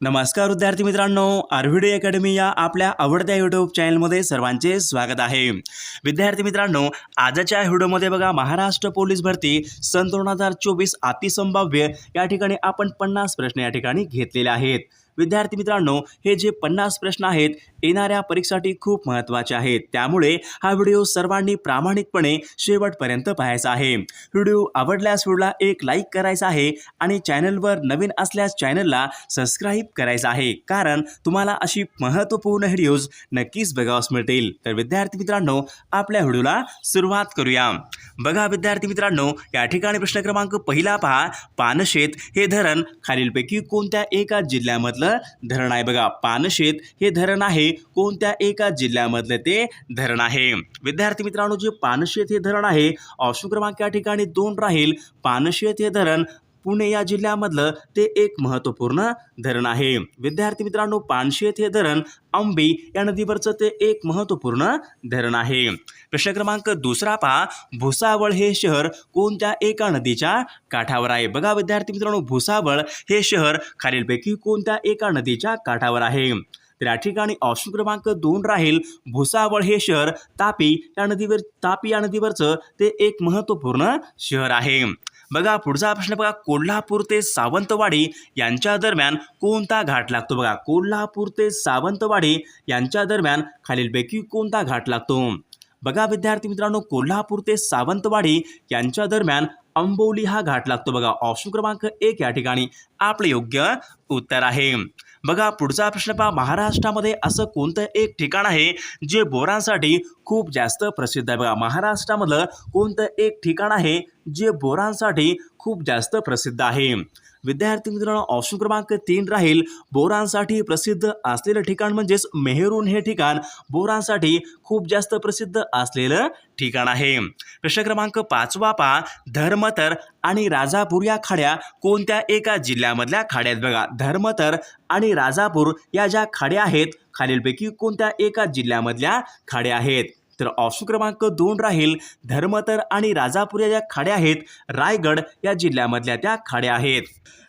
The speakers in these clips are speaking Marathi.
नमस्कार विद्यार्थी मित्रांनो आरव्हिडी अकॅडमी या आपल्या आवडत्या यूट्यूब चॅनलमध्ये सर्वांचे स्वागत आहे. विद्यार्थी मित्रांनो आजच्या व्हिडिओमध्ये बघा महाराष्ट्र पोलीस भरती सन दोन हजार चोवीस अतिसंभाव्य या ठिकाणी आपण पन्नास प्रश्न या ठिकाणी घेतलेले आहेत. विद्यार्थी मित्रांनो हे जे पन्नास प्रश्न आहेत येणाऱ्या परीक्षेसाठी खूप महत्त्वाचे आहेत. त्यामुळे हा व्हिडिओ सर्वांनी प्रामाणिकपणे शेवटपर्यंत पाहायचा आहे. व्हिडिओ आवडल्यास व्हिडिओला एक लाईक करायचा आहे आणि चॅनलवर नवीन असल्यास चॅनलला सबस्क्राईब करायचं आहे. कारण तुम्हाला अशी महत्त्वपूर्ण व्हिडिओज नक्कीच बघावस मिळतील. तर विद्यार्थी मित्रांनो आपल्या व्हिडिओला सुरुवात करूया. बघा विद्यार्थी मित्रांनो या ठिकाणी प्रश्न क्रमांक पहिला पहा. पानशेत हे धरण खालीलपैकी कोणत्या एका जिल्ह्यामधलं धरण आहे. बघा पानशेत हे धरण आहे. कोणत्या एका जिल्ह्यामधलं ते धरण आहे? विद्यार्थी मित्रांनो जे पानशेत हे धरण आहे ऑप्शन क्रमांक या ठिकाणी दोन राहील. पानशेत हे धरण पुणे या जिल्ह्यामधलं ते एक महत्त्वपूर्ण धरण आहे. विद्यार्थी मित्रांनो पानशेत हे धरण अंबी या नदीवरचं ते एक महत्त्वपूर्ण धरण आहे. प्रश्न क्रमांक दुसरा पहा. भुसावळ हे शहर कोणत्या एका नदीच्या काठावर आहे? बघा विद्यार्थी मित्रांनो भुसावळ हे शहर खालीलपैकी कोणत्या एका नदीच्या काठावर आहे? तर या ठिकाणी ऑप्शन क्रमांक दोन राहील. भुसावळ हे शहर तापी या नदीवर तापी या नदीवरचं ते एक महत्त्वपूर्ण शहर आहे. बघा पुढचा प्रश्न बघा. कोल्हापूर ते सावंतवाडी यांच्या दरम्यान कोणता घाट लागतो बघा? कोल्हापूर ते सावंतवाडी यांच्या दरम्यान खालीलपैकी कोणता घाट लागतो? बघा विद्यार्थी मित्रांनो कोल्हापूर ते सावंतवाडी यांच्या दरम्यान अंबोली हा घाट लागतो बघा. ऑप्शन क्रमांक एक या ठिकाणी. आपलं योग्य उत्तर आहे. बघा पुढचा प्रश्न पहा. महाराष्ट्रामध्ये असं कोणतं एक ठिकाण आहे जे बोरांसाठी खूप जास्त प्रसिद्ध आहे? बघा महाराष्ट्रामधलं कोणतं एक ठिकाण आहे जे बोरांसाठी खूप जास्त प्रसिद्ध आहे. विद्यार्थी मित्रांनो ऑप्शन क्रमांक तीन राहील. बोरांसाठी प्रसिद्ध असलेलं ठिकाण म्हणजेच मेहरून हे ठिकाण बोरांसाठी खूप जास्त प्रसिद्ध असलेलं ठिकाण आहे. प्रश्न क्रमांक पाचवा पा धर्मतर आणि राजापूर या खाड्या कोणत्या एका जिल्ह्यामधल्या खाड्यात बघा धर्मतर आणि राजापूर या ज्या खाड्या आहेत खालीलपैकी कोणत्या एका जिल्ह्यामधल्या खाड्या आहेत? तर ऑप्शन क्रमांक दोन राहील धर्मतर आणि राजापूर या ज्या खाड्या आहेत रायगड या जिल्ह्यामधल्या त्या खाड्या आहेत.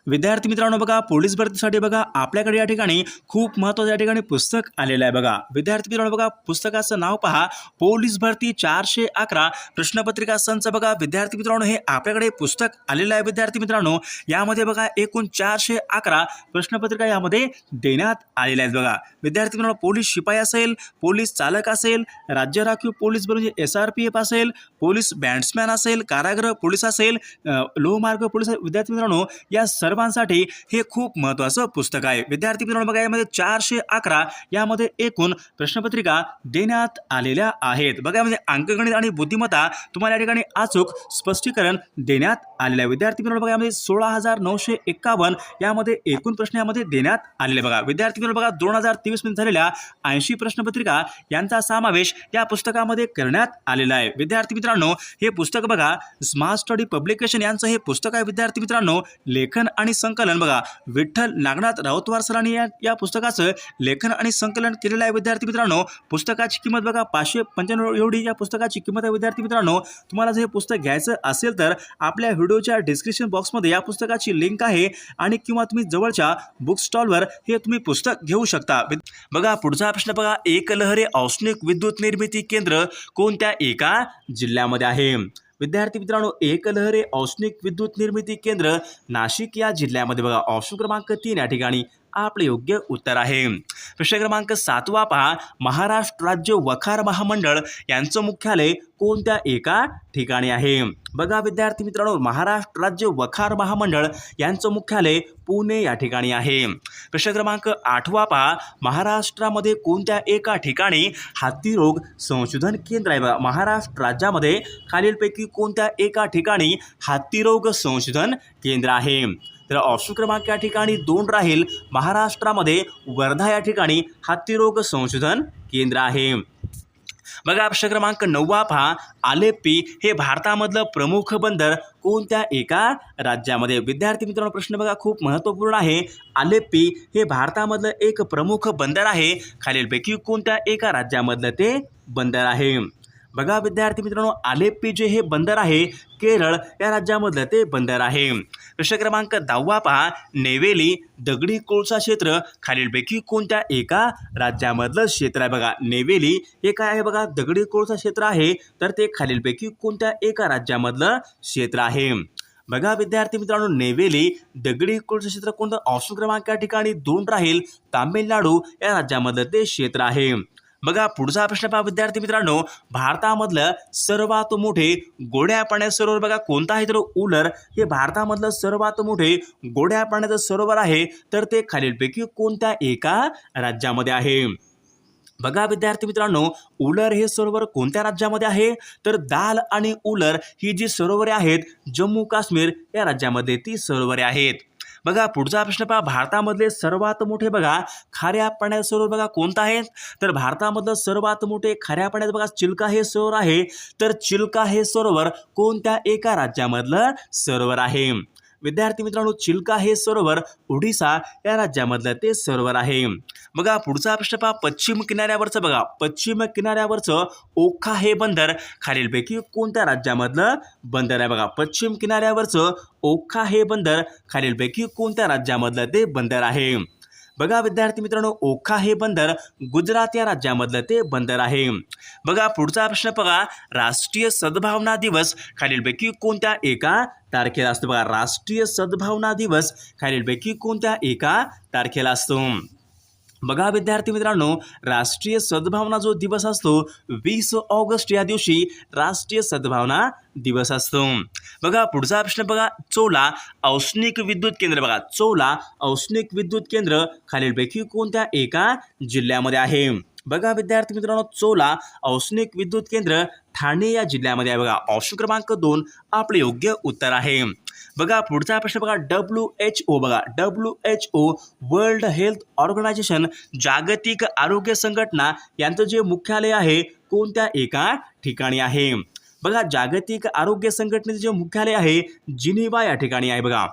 विद्यार्थी मित्रांनो बघा पोलीस भरतीसाठी बघा आपल्याकडे या ठिकाणी खूप महत्त्वाचं या ठिकाणी पुस्तक आलेलं आहे बघा. विद्यार्थी मित्रांनो बघा पुस्तकाचं नाव पहा. पोलीस भरती चारशे अकरा प्रश्नपत्रिका संच बघा. विद्यार्थी मित्रांनो हे आपल्याकडे पुस्तक आलेलं आहे विद्यार्थी मित्रांनो. यामध्ये बघा एकूण चारशे अकरा प्रश्नपत्रिका यामध्ये देण्यात आलेल्या आहेत बघा. विद्यार्थी मित्रांनो पोलीस शिपाई असेल पोलीस चालक असेल राज्य राखीव पोलीस म्हणजे एस आर पी एफ असेल पोलीस बँड्समॅन असेल कारागृह पोलीस असेल लोहमार्ग पोलीस विद्यार्थी मित्रांनो या सर्वांसाठी हे खूप महत्त्वाचं पुस्तक आहे. विद्यार्थी मित्रांनो बघा यामध्ये चारशे अकरा यामध्ये एकूण प्रश्नपत्रिका देण्यात आलेल्या आहेत. बघा म्हणजे अंकगणित आणि बुद्धिमत्ता तुम्हाला या ठिकाणी अचूक स्पष्टीकरण देण्यात आलेलं आहे. विद्यार्थी मित्रांनो बघा यामध्ये सोळा हजार नऊशे एक्कावन्न यामध्ये एकूण प्रश्न यामध्ये देण्यात आलेले बघा. विद्यार्थी मित्रांनो बघा दोन हजार तेवीसमध्ये झालेल्या ऐंशी प्रश्नपत्रिका यांचा समावेश या पुस्तकामध्ये करण्यात आलेला आहे. विद्यार्थी मित्रांनो हे पुस्तक बघा स्मार्ट स्टडी पब्लिकेशन यांचं हे पुस्तक आहे. विद्यार्थी मित्रांनो लेखन आणि संकलन. बघा विठ्ठल नागनाथ राऊतवार सरांनी या या पुस्तकाचं लेखन आणि संकलन केलेलं आहे विद्यार्थी मित्रांनो. पुस्तकाची किंमत बघा पाचशे पंच्याण्णव एवढी या पुस्तकाची किंमत आहे विद्यार्थी मित्रांनो. तुम्हाला जर हे पुस्तक घ्यायचं असेल तर आपल्या व्हिडिओच्या डिस्क्रिप्शन बॉक्समध्ये या पुस्तकाची लिंक आहे आणि किंवा तुम्ही जवळच्या बुक स्टॉलवर हे तुम्ही पुस्तक घेऊ शकता. बघा पुढचा प्रश्न बघा एकलहरे औष्णिक विद्युत निर्मिती केंद्र कोणत्या एका जिल्ह्यामध्ये आहे? विद्यार्थी मित्रांनो एकलहरे औष्णिक विद्युत निर्मिती केंद्र नाशिक या जिल्ह्यामध्ये बघा ऑप्शन क्रमांक तीन या ठिकाणी. आपले योग्य उत्तर आहे. प्रश्न क्रमांक सातवा पहा महाराष्ट्र राज्य वखार महामंडळ यांचं मुख्यालय कोणत्या एका ठिकाणी आहे? बघा विद्यार्थी मित्रांनो महाराष्ट्र राज्य वखार महामंडळ यांचं मुख्यालय पुणे या ठिकाणी आहे. प्रश्न क्रमांक आठवा पहा महाराष्ट्रामध्ये कोणत्या एका ठिकाणी हातीरोग संशोधन केंद्र आहे? बघा महाराष्ट्र राज्यामध्ये खालीलपैकी कोणत्या एका ठिकाणी हातीरोग संशोधन केंद्र आहे? तर ऑप्शन क्रमांक या ठिकाणी दोन राहील. महाराष्ट्रामध्ये वर्धा या ठिकाणी हत्तीरोग संशोधन केंद्र आहे. बघा ऑप्शन क्रमांक नववा पहा. आलेप्पी हे भारतामधलं प्रमुख बंदर कोणत्या एका राज्यामध्ये? विद्यार्थी मित्रांनो प्रश्न बघा खूप महत्त्वपूर्ण आहे. आलेप्पी हे भारतामधलं एक प्रमुख बंदर आहे. खालीलपैकी कोणत्या एका राज्यामधलं ते बंदर आहे? बघा विद्यार्थी मित्रांनो आलेप्पी जे हे बंदर आहे केरळ या राज्यामधलं ते बंदर आहे. प्रश्न क्रमांक दहावा पहा. नेवेली दगडी कोळसा क्षेत्र खालीलपैकी कोणत्या एका राज्यामधलं क्षेत्र आहे? बघा नेवेली हे काय आहे बघा? दगडी कोळसा क्षेत्र आहे. तर ते खालीलपैकी कोणत्या एका राज्यामधलं क्षेत्र आहे? बघा विद्यार्थी मित्रांनो नेवेली दगडी कोळसा क्षेत्र कोणतं? ऑप्शन क्रमांक या ठिकाणी दोन राहील. तामिळनाडू या राज्यामधलं ते क्षेत्र आहे. बघा पुढचा प्रश्न पहा विद्यार्थी मित्रांनो. भारतामधलं सर्वात मोठे गोड्या पाण्याचं सरोवर बघा कोणतं आहे? तर उलर हे भारतामधलं सर्वात मोठे गोड्या पाण्याचं सरोवर आहे. तर ते खालीलपैकी कोणत्या एका राज्यामध्ये आहे? बघा विद्यार्थी मित्रांनो उलर हे सरोवर कोणत्या राज्यामध्ये आहे? तर दाल आणि उलर ही जी सरोवरे आहेत जम्मू काश्मीर या राज्यामध्ये ती सरोवरे आहेत. बघा पुढचा प्रश्न पहा. भारतामधले सर्वात मोठे बघा खाऱ्या पाण्याचं सरोवर बघा कोणतं आहे तर भारतामधलं सर्वात मोठे खाऱ्या पाण्याचं बघा चिल्का हे सरोवर आहे. तर चिल्का हे सरोवर कोणत्या एका राज्यामधलं सरोवर आहे? विद्यार्थी मित्रांनो चिल्का हे सरोवर ओडिसा या राज्यामधलं ते सरोवर आहे. बघा पुढचा प्रश्न पहा पश्चिम किनाऱ्यावरचं बघा. पश्चिम किनाऱ्यावरचं ओखा हे बंदर खालीलपैकी कोणत्या राज्यामधलं बंदर आहे? बघा पश्चिम किनाऱ्यावरचं ओखा हे बंदर खालीलपैकी कोणत्या राज्यामधलं ते बंदर आहे? बघा विद्यार्थी मित्रांनो ओखा हे बंदर गुजरात या राज्यामधलं ते बंदर आहे. बघा पुढचा प्रश्न बघा राष्ट्रीय सद्भावना दिवस खालीलपैकी कोणत्या एका तारखेला असतो? बघा राष्ट्रीय सद्भावना दिवस खालीलपैकी कोणत्या एका तारखेला असतो? बघा विद्यार्थी मित्रांनो राष्ट्रीय सद्भावना जो दिवस असतो वीस ऑगस्ट या दिवशी राष्ट्रीय सद्भावना दिवस असतो. बघा पुढचा प्रश्न बघा चोला औष्णिक विद्युत केंद्र बघा. चोला औष्णिक विद्युत केंद्र खालीलपैकी कोणत्या एका जिल्ह्यामध्ये आहे? बघा विद्यार्थी मित्रांनो चोला औष्णिक विद्युत केंद्र ठाणे या जिल्ह्यामध्ये आहे बघा. ऑप्शन क्रमांक दोन आपले योग्य उत्तर आहे. बघा पुढचा प्रश्न बघा डब्ल्यू एच ओ बघा. W H O world health organization जागतिक आरोग्य संघटना यांचं जे मुख्यालय आहे कोणत्या एका ठिकाणी आहे? बघा जागतिक आरोग्य संघटनेचं जे मुख्यालय आहे जिनिवा या ठिकाणी आहे बघा.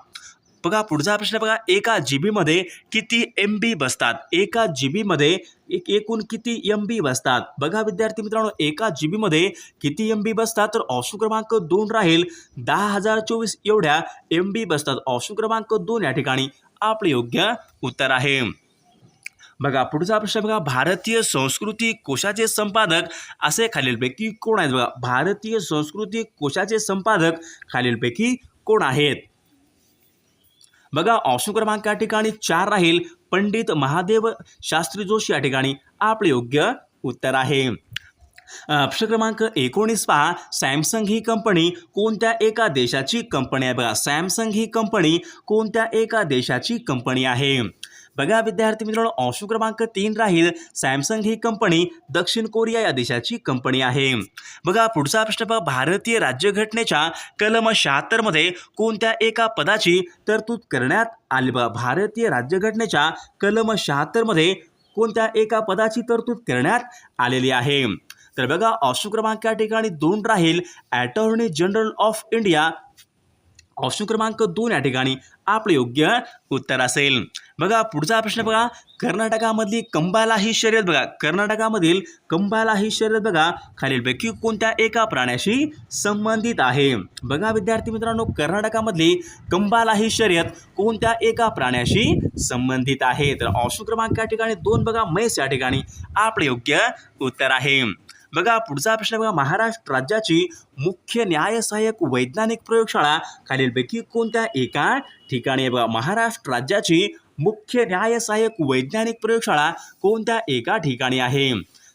बघा पुढचा प्रश्न बघा एका जी बीमध्ये किती एम बी बसतात? एका जी बीमध्ये एक एकूण किती एम बी बसतात? बघा विद्यार्थी मित्रांनो एका जी बीमध्ये किती एम बी बसतात? तर ऑप्शन क्रमांक दोन राहील. दहा हजार चोवीस एवढ्या एम बी बसतात. ऑप्शन क्रमांक दोन या ठिकाणी आपले योग्य उत्तर आहे. बघा पुढचा प्रश्न बघा भारतीय संस्कृती कोशाचे संपादक असे खालीलपैकी कोण आहेत? बघा भारतीय संस्कृती कोशाचे संपादक खालीलपैकी कोण आहेत? बघा ऑप्शन क्रमांक या ठिकाणी चार राहील. पंडित महादेव शास्त्री जोशी या ठिकाणी आपले योग्य उत्तर आहे. प्रश्न क्रमांक एकोणीस पहा. सॅमसंग ही कंपनी कोणत्या एका देशाची कंपनी आहे? बघा सॅमसंग ही कंपनी कोणत्या एका देशाची कंपनी आहे? बघा विद्यार्थी मित्रांनो ऑप्शन क्रमांक तीन राहील सॅमसंग ही कंपनी दक्षिण कोरिया या देशाची कंपनी आहे. बघा पुढचा प्रश्न पहा. भारतीय राज्यघटनेच्या कलम शहात्तरमध्ये कोणत्या एका पदाची तरतूद करण्यात आली? बघा भारतीय राज्यघटनेच्या कलम शहात्तरमध्ये कोणत्या एका पदाची तरतूद करण्यात आलेली आहे? तर बघा अशुक्रमांक क्रमांक या ठिकाणी दोन राहील. Attorney general of India option क्रमांक दोन या ठिकाणी आपलं योग्य उत्तर असेल. बघा पुढचा प्रश्न बघा. कर्नाटकामधली कंबाला ही शर्यत बघा. कर्नाटकामधील कंबाला ही शर्यत बघा. खालीलपैकी कोणत्या एका प्राण्याशी संबंधित आहे? बघा विद्यार्थी मित्रांनो कर्नाटकामधली कंबाला ही शर्यत कोणत्या एका प्राण्याशी संबंधित आहे? तर ऑप्शन क्रमांक या ठिकाणी दोन बघा. म्हैस या ठिकाणी आपलं योग्य उत्तर आहे. बघा पुढचा प्रश्न बघा महाराष्ट्र राज्याची मुख्य न्याय सहाय्यक वैज्ञानिक प्रयोगशाळा खालीलपैकी कोणत्या? एका ठिकाणी आहे बघा महाराष्ट्र राज्याची मुख्य न्याय सहाय्यक वैज्ञानिक प्रयोगशाळा कोणत्या? एका ठिकाणी आहे.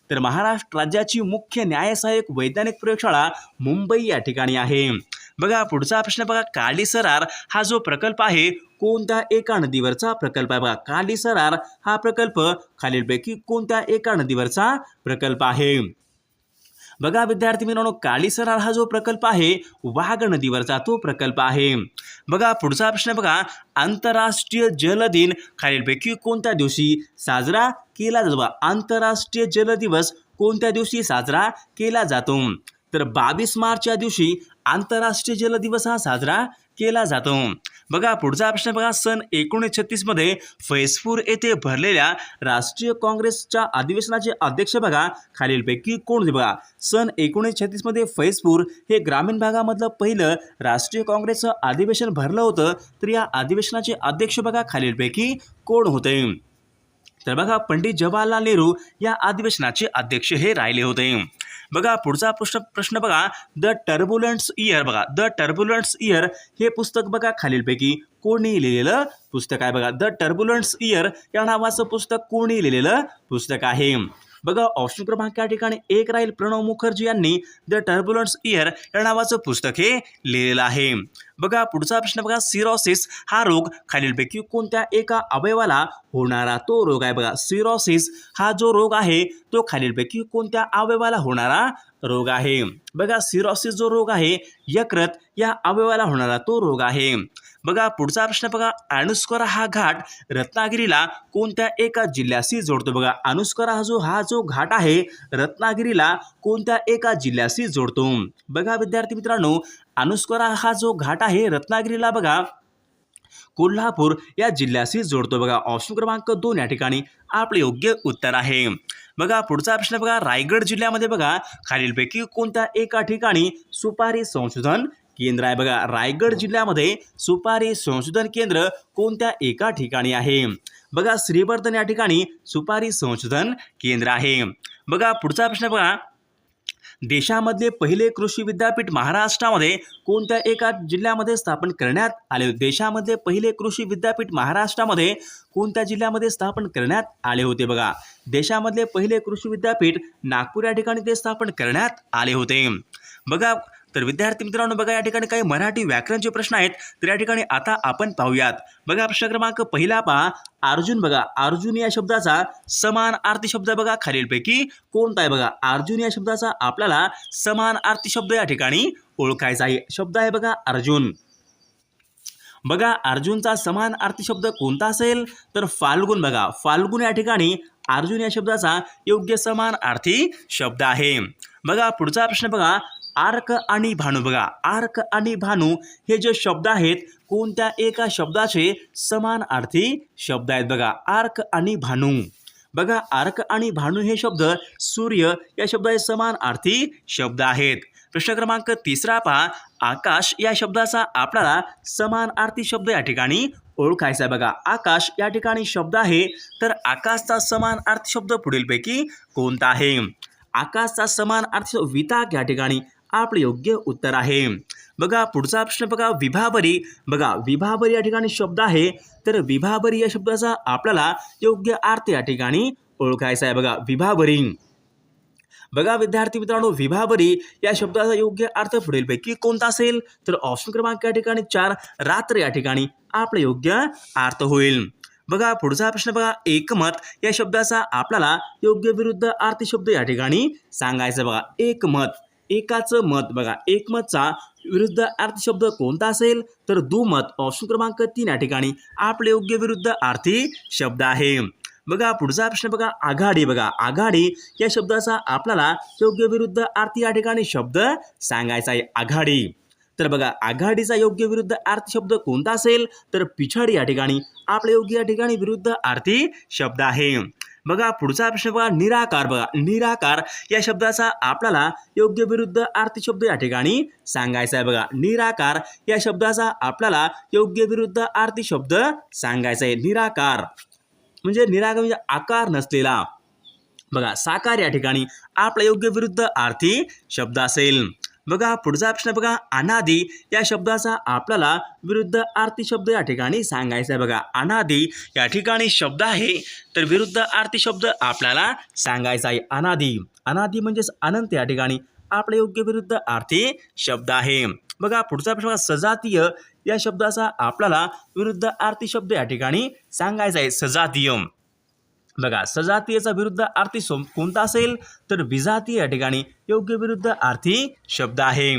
तर महाराष्ट्र राज्याची मुख्य न्याय सहाय्यक वैज्ञानिक प्रयोगशाळा मुंबई या ठिकाणी आहे. बघा पुढचा प्रश्न बघा काली सरार हा जो प्रकल्प आहे कोणत्या? एका नदीवरचा प्रकल्प आहे बघा. काली सरार हा प्रकल्प खालीलपैकी कोणत्या? एका नदीवरचा प्रकल्प आहे. बघा विद्यार्थी मित्रांनो कालीसरार हा जो प्रकल्प आहे वाघ नदीवरचा तो प्रकल्प आहे. बघा पुढचा प्रश्न बघा आंतरराष्ट्रीय जल दिन खालीलपैकी कोणत्या दिवशी साजरा केला जातो? बघा आंतरराष्ट्रीय जल दिवस कोणत्या दिवशी साजरा केला जातो? तर बावीस मार्च या दिवशी आंतरराष्ट्रीय जल दिवस हा साजरा केला जातो. बघा पुढचा प्रश्न बघा. सन एकोणीसशे छत्तीसमध्ये फैजपूर येथे भरलेल्या राष्ट्रीय काँग्रेसच्या अधिवेशनाचे अध्यक्ष बघा खालीलपैकी कोण होते बघा? सन एकोणीसशे छत्तीसमध्ये फैजपूर हे ग्रामीण भागामधलं पहिलं राष्ट्रीय काँग्रेसचं अधिवेशन भरलं होतं. तर या अधिवेशनाचे अध्यक्ष बघा खालीलपैकी कोण होते? तर बघा पंडित जवाहरलाल नेहरू या अधिवेशनाचे अध्यक्ष हे राहिले होते. बघा पुढचा प्रश्न प्रश्न बघा. द टर्बुलंट्स इयर बघा. द टर्बुलंट्स इयर हे पुस्तक बघा खालीलपैकी कोणी लिहिलेलं पुस्तक आहे बघा. द टर्बुलंट्स इयर या नावाचं पुस्तक कोणी लिहिलेलं पुस्तक आहे. बघा ऑप्शन क्रमांक या ठिकाणी एक राहील प्रणव मुखर्जी यांनी द टर्बुलंट्स इयर या नावाचं पुस्तक हे लिहिलेलं आहे. बघा पुढचा प्रश्न बघा सिरोसिस हा रोग खालीलपैकी कोणत्या एका अवयवाला होणारा तो रोग आहे बघा. सिरोसिस हा जो रोग आहे तो खालीलपैकी कोणत्या अवयवाला होणारा रोग आहे? बघा सिरोसिस जो रोग आहे यकृत या अवयवाला होणारा तो रोग आहे. बघा पुढचा प्रश्न बघा अनुस्करा हा घाट रत्नागिरीला कोणत्या एका जिल्ह्याशी जोडतो? बघा अनुस्करा हा जो हा जो घाट आहे रत्नागिरीला कोणत्या एका जिल्ह्याशी जोडतो? बघा विद्यार्थी मित्रांनो अनुस्करा हा जो घाट आहे रत्नागिरीला बघा. कोल्हापूर या जिल्ह्याशी जोडतो बघा. ऑप्शन क्रमांक दोन या ठिकाणी आपले योग्य उत्तर आहे. बघा पुढचा प्रश्न बघा. रायगड जिल्ह्यामध्ये बघा खालीलपैकी कोणत्या एका ठिकाणी सुपारी संशोधन केंद्र आहे? बघा रायगड जिल्ह्यामध्ये सुपारी संशोधन केंद्र कोणत्या एका ठिकाणी आहे? बघा श्रीवर्धन या ठिकाणी सुपारी संशोधन केंद्र आहे. बघा पुढचा प्रश्न बघा. देशामधले पहिले कृषी विद्यापीठ महाराष्ट्रामध्ये कोणत्या एका जिल्ह्यामध्ये स्थापन करण्यात आले? होते देशामधले पहिले कृषी विद्यापीठ महाराष्ट्रामध्ये कोणत्या जिल्ह्यामध्ये स्थापन करण्यात आले होते बघा? देशामधले पहिले कृषी विद्यापीठ नागपूर या ठिकाणी ते स्थापन करण्यात आले होते. बघा तर विद्यार्थी मित्रांनो बघा या ठिकाणी काही मराठी व्याकरणचे प्रश्न आहेत. तर या ठिकाणी आता आपण पाहूयात. बघा प्रश्न क्रमांक पहिला पहा. अर्जुन बघा अर्जुन या शब्दाचा समान अर्थी शब्द बघा खालीलपैकी कोणता आहे बघा? अर्जुन या शब्दाचा आपल्याला समान आर्थिक शब्द या ठिकाणी ओळखायचा आहे. शब्द आहे बघा अर्जुन. बघा अर्जुनचा समान अर्थी शब्द कोणता असेल? तर फाल्गुन बघा. फाल्गुन या ठिकाणी अर्जुन या शब्दाचा योग्य समान अर्थी शब्द आहे. बघा पुढचा प्रश्न बघा. आर्क आणि भानू. बघा आर्क आणि भानू हे जे शब्द आहेत कोणत्या एका शब्दाचे समान अर्थी शब्द आहेत बघा. आर्क आणि भानू. बघा आर्क आणि भानू हे शब्द सूर्य या शब्दाचे समान अर्थी शब्द आहेत. प्रश्न क्रमांक तिसरा पहा. आकाश या शब्दाचा आपल्याला समान अर्थी शब्द या ठिकाणी ओळखायचा आहे बघा. आकाश या ठिकाणी शब्द आहे तर आकाशचा समान अर्थ शब्द पुढीलपैकी कोणता आहे? आकाशचा समान अर्थ विताक या ठिकाणी आपलं योग्य उत्तर आहे. बघा पुढचा प्रश्न बघा विभाबरी बघा विभाबरी या ठिकाणी शब्द आहे. तर विभाबरी या शब्दाचा आपल्याला योग्य अर्थ या ठिकाणी ओळखायचा आहे. बघा विभाबरी बघा विद्यार्थी मित्रांनो विभाबरी या शब्दाचा योग्य अर्थ पुढीलपैकी कोणता असेल? तर ऑप्शन क्रमांक या ठिकाणी चार रात्र या ठिकाणी आपले योग्य अर्थ होईल. बघा पुढचा प्रश्न बघा एकमत या शब्दाचा आपल्याला योग्य विरुद्ध अर्थ शब्द या ठिकाणी सांगायचं बघा एकमत. एकाचं मत बघा. एकमतचा विरुद्ध अर्थ शब्द कोणता असेल? तर दुमत ऑप्शन क्रमांक तीन या ठिकाणी. आपले योग्य विरुद्ध आर्थी शब्द आहे. बघा पुढचा प्रश्न बघा. आघाडी बघा. आघाडी या शब्दाचा आपल्याला योग्य विरुद्ध आर्थी या ठिकाणी शब्द सांगायचा आहे. आघाडी. तर बघा आघाडीचा योग्य विरुद्ध अर्थ शब्द कोणता असेल? तर पिछाडी या ठिकाणी. आपल्या योग्य या ठिकाणी विरुद्ध आर्थी शब्द आहे. बघा पुढचा प्रश्न बघा निराकार बघा. निराकार या शब्दाचा आपल्याला योग्य विरुद्ध अर्थ शब्द या ठिकाणी सांगायचा आहे बघा. निराकार या शब्दाचा आपल्याला योग्य विरुद्ध आर्थी शब्द सांगायचा आहे. निराकार म्हणजे निराकार म्हणजे आकार नसलेला. बघा साकार या ठिकाणी आपला योग्य विरुद्ध आर्थी शब्द असेल. बघा पुढचा ऑप्शन बघा. अनादी या शब्दाचा आपल्याला विरुद्ध आरती शब्द या ठिकाणी सांगायचा आहे बघा. अनादी या ठिकाणी शब्द आहे तर विरुद्ध आरती शब्द आपल्याला सांगायचा आहे. अनादी. अनादी म्हणजेच अनंत या ठिकाणी. आपले योग्य विरुद्ध आरती शब्द आहे. बघा पुढचा प्रश्न बघा. सजातीय या शब्दाचा आपल्याला विरुद्ध आरती शब्द या ठिकाणी सांगायचा आहे. सजातीय. बघा सजातीयचा विरुद्ध आर्थी सो कोणता असेल? तर विजातीय या ठिकाणी योग्य विरुद्ध आर्थी शब्द आहे.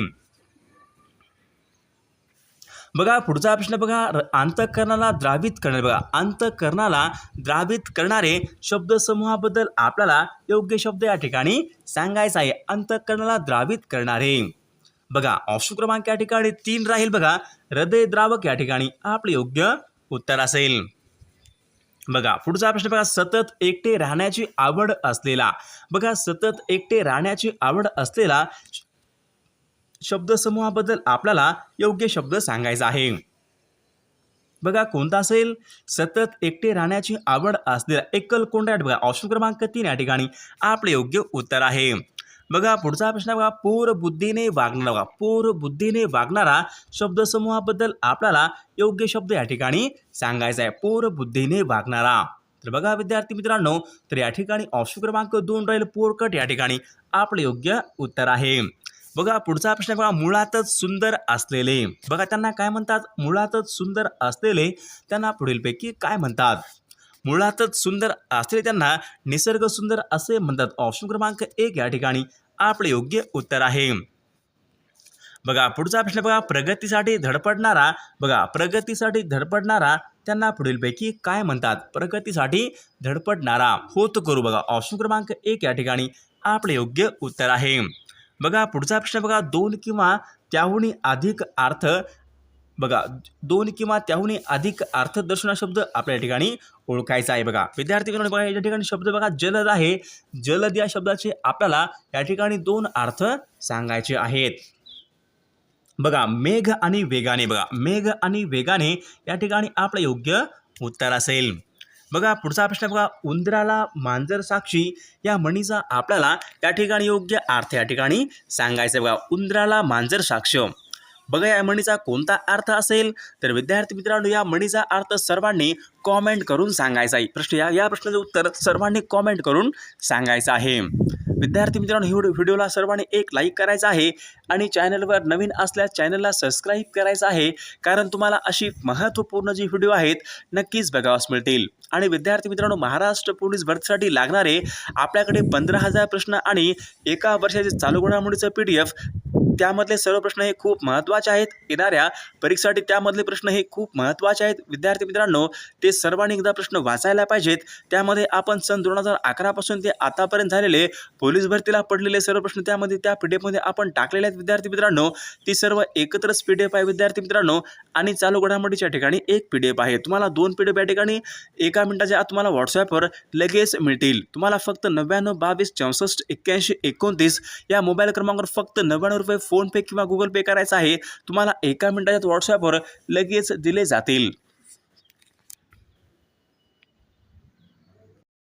बघा पुढचा प्रश्न बघा अंतकरणाला अंतःकरणाला द्रावित करणारे बघा अंतकरणाला द्रावित करणारे शब्दसमूहाबद्दल आपल्याला योग्य शब्द या ठिकाणी सांगायचा आहे. अंतःकरणाला द्रावित करणारे. बघा ऑप्शन क्रमांक या ठिकाणी तीन राहील बघा हृदयद्रावक या ठिकाणी आपले योग्य उत्तर असेल. बघा पुढचा प्रश्न बघा सतत एकटे राहण्याची आवड असलेला. बघा सतत एकटे राहण्याची आवड असलेला शब्दसमूहाबद्दल आपल्याला योग्य शब्द सांगायचा आहे. बघा कोणता असेल? सतत एकटे राहण्याची आवड असलेला एकल कोंडाट बघा ऑप्शन क्रमांक तीन या ठिकाणी आपले योग्य उत्तर आहे. बघा पुढचा प्रश्न बघा पोर बुद्धीने वागणारा बघा पोर बुद्धीने वागणारा शब्दसमूहाबद्दल आपल्याला योग्य शब्द या ठिकाणी सांगायचा आहे. पोर बुद्धीने वागणारा. तर बघा विद्यार्थी मित्रांनो तर या ठिकाणी ऑप्शन क्रमांक दोन राहील. पोरकट या ठिकाणी आपलं योग्य उत्तर आहे. बघा पुढचा प्रश्न बघा मुळातच सुंदर असलेले. बघा त्यांना काय म्हणतात? मुळातच सुंदर असलेले त्यांना पुढीलपैकी काय म्हणतात? मुळातच सुंदर असलेले त्यांना निसर्ग सुंदर असे म्हणतात. ऑप्शन क्रमांक एक या ठिकाणी आपले योग्य उत्तर आहे. बघा पुढचा प्रश्न बघा. प्रगतीसाठी धडपडणारा बघा प्रगतीसाठी धडपडणारा त्यांना पुढीलपैकी काय म्हणतात? प्रगतीसाठी धडपडणारा. होत करू बघा. ऑप्शन क्रमांक एक या ठिकाणी आपले योग्य उत्तर आहे. बघा पुढचा प्रश्न बघा. दोन किंवा त्याहून अधिक अर्थ बघा दोन किंवा त्याहूनही अधिक अर्थ हा शब्द आपल्या ठिकाणी ओळखायचा आहे बघा. विद्यार्थी बघा या ठिकाणी शब्द बघा जलद आहे. जलद या शब्दाचे आपल्याला या ठिकाणी दोन अर्थ सांगायचे आहेत. बघा मेघ आणि वेगाने बघा मेघ आणि वेगाने या ठिकाणी आपलं योग्य उत्तर असेल. बघा पुढचा प्रश्न बघा उंदराला मांजर साक्षी या म्हणीचा आपल्याला या ठिकाणी योग्य अर्थ या ठिकाणी सांगायचं आहे. बघा उंदराला मांजर साक्ष. बघा या म्हणीचा कोणता अर्थ असेल? तर विद्यार्थी मित्रांनो या म्हणीचा अर्थ सर्वांनी कॉमेंट करून सांगायचा आहे. प्रश्न या या प्रश्नाचं उत्तर सर्वांनी कॉमेंट करून सांगायचं आहे. विद्यार्थी मित्रांनो ही व्हिडिओला सर्वांनी एक लाईक करायचा आहे आणि चॅनलवर नवीन असल्यास चॅनलला सबस्क्राईब करायचं आहे. कारण तुम्हाला अशी महत्त्वपूर्ण जी व्हिडिओ आहेत नक्कीच बघावास मिळतील. आणि विद्यार्थी मित्रांनो महाराष्ट्र पोलीस भरतीसाठी लागणारे आपल्याकडे पंधरा हजार प्रश्न आणि एका वर्षाचे चालू घडामोडीचं पी डी एफ त्यामधले सर्व प्रश्न हे खूप महत्त्वाचे आहेत. येणाऱ्या परीक्षेसाठी त्यामधले प्रश्न हे खूप महत्त्वाचे आहेत. विद्यार्थी मित्रांनो ते सर्वांनी एकदा प्रश्न वाचायला पाहिजेत. त्यामध्ये आपण सन दोन हजार अकरापासून ते आतापर्यंत झालेले पोलीस भरतीला पडलेले सर्व प्रश्न त्यामध्ये त्या पी डी एफमध्ये आपण टाकलेले आहेत. विद्यार्थी मित्रांनो ती सर्व एकत्रच पी डी एफ आहे. विद्यार्थी मित्रांनो आणि चालू घडामोडीच्या ठिकाणी एक पी डी एफ आहे. तुम्हाला दोन पी डी एफ या ठिकाणी एका मिनिटाच्या आत तुम्हाला व्हॉट्सॲपवर लगेच मिळतील. तुम्हाला फक्त नव्याण्णव बावीस चौसष्ट एक्क्याऐंशी एकोणतीस या मोबाईल क्रमांकावर फक्त नव्याण्णव रुपये फोनपे किंवा गुगल पे करायचा आहे तुम्हाला एका मिनटाच्या व्हॉट्सॲपवर लगेच दिले जातील.